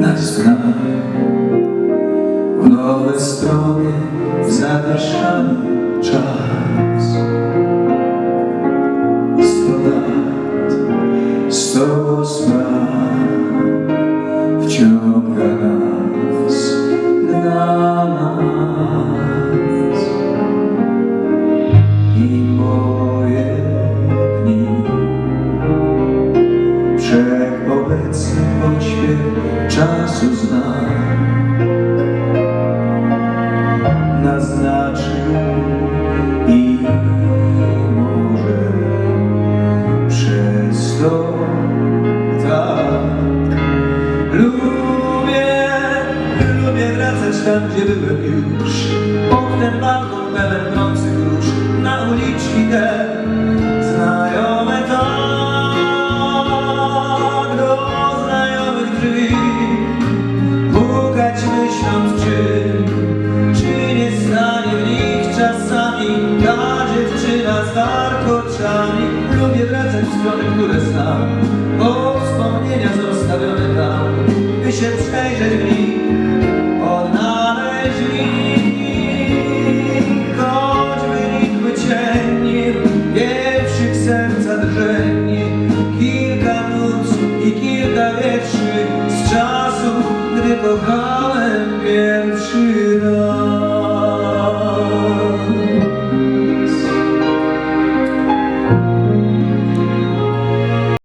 nadznamy w nowe strony zapraszamy czas. Sto lat, sto spraw wciąga nas na nas. I moje dni Wszechobecny pośpiech czasu zna Naznaczył i może przez to tak. Lubię, lubię wracać tam, gdzie byłem już. Ten balkon pełen mrocy róż Na uliczki te dziewczyna z warkoczami. Lubię wracać w strony, które znam. Bo wspomnienia zostawione tam. By się przejrzeć w nich Odnaleźć Choćby nikły cieni Pierwszych serca drżeni. Kilka nóc i kilka wierszy Z czasów, gdy kochałem pierwszy